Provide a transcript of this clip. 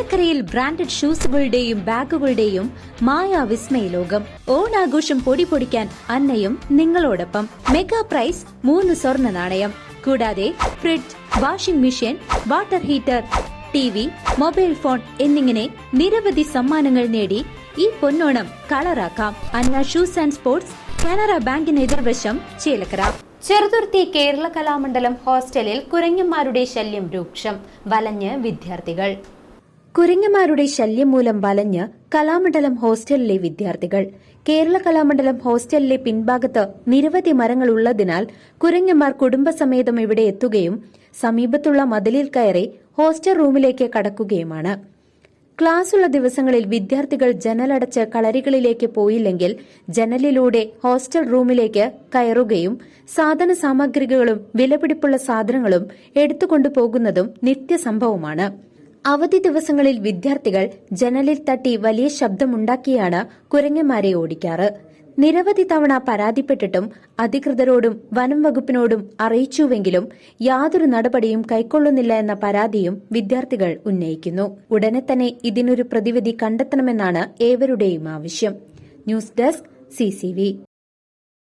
ചേലക്കരയിൽ ബ്രാൻഡഡ് ഷൂസുകളുടെയും ബാഗുകളുടെയും മായ വിസ്മയ ലോകം ഓണാഘോഷം പൊടി പൊടിക്കാൻ അന്നയും നിങ്ങളോടൊപ്പം. മെഗാ പ്രൈസ് മൂന്ന് സ്വർണ നാണയം. കൂടാതെ fridge washing machine water heater T V mobile phone എന്നിങ്ങനെ നിരവധി സമ്മാനങ്ങൾ നേടി ഈ Ponnonam കളറാക്കാം. Anna shoes and sports Canara ബാങ്കിന് എതിർവശം ചേലക്കര. ചെറുതുർത്തി കേരള കലാമണ്ഡലം ഹോസ്റ്റലിൽ കുരങ്ങന്മാരുടെ ശല്യം രൂക്ഷം. വലഞ്ഞ് വിദ്യാർത്ഥികൾ. കുരങ്ങന്മാരുടെ ശല്യം മൂലം വലഞ്ഞ് കലാമണ്ഡലം ഹോസ്റ്റലിലെ വിദ്യാർത്ഥികൾ. കേരള കലാമണ്ഡലം ഹോസ്റ്റലിലെ പിൻഭാഗത്ത് നിരവധി മരങ്ങൾ ഉള്ളതിനാൽ കുരങ്ങന്മാർ കുടുംബസമേതം ഇവിടെ എത്തുകയും സമീപത്തുള്ള മതിലിൽ കയറി ഹോസ്റ്റൽ റൂമിലേക്ക് കടക്കുകയുമാണ്. ക്ലാസ്സുള്ള ദിവസങ്ങളിൽ വിദ്യാർത്ഥികൾ ജനലടച്ച് കളരികളിലേക്ക് പോയില്ലെങ്കിൽ ജനലിലൂടെ ഹോസ്റ്റൽ റൂമിലേക്ക് കയറുകയും സാധന സാമഗ്രികളും വിലപിടിപ്പുള്ള സാധനങ്ങളും എടുത്തുകൊണ്ടുപോകുന്നതും നിത്യസംഭവമാണ്. അവധി ദിവസങ്ങളിൽ വിദ്യാർത്ഥികൾ ജനലിൽ തട്ടി വലിയ ശബ്ദമുണ്ടാക്കിയാണ് കുരങ്ങന്മാരെ ഓടിക്കാറ്. നിരവധി തവണ പരാതിപ്പെട്ടിട്ടും അധികൃതരോടും വനം വകുപ്പിനോടും അറിയിച്ചുവെങ്കിലും യാതൊരു നടപടിയും കൈക്കൊള്ളുന്നില്ല എന്ന പരാതിയും വിദ്യാർത്ഥികൾ ഉന്നയിക്കുന്നു. ഉടനെ തന്നെ ഇതിനൊരു പ്രതിവിധി കണ്ടെത്തണമെന്നാണ് ഏവരുടെയും ആവശ്യം. News desk C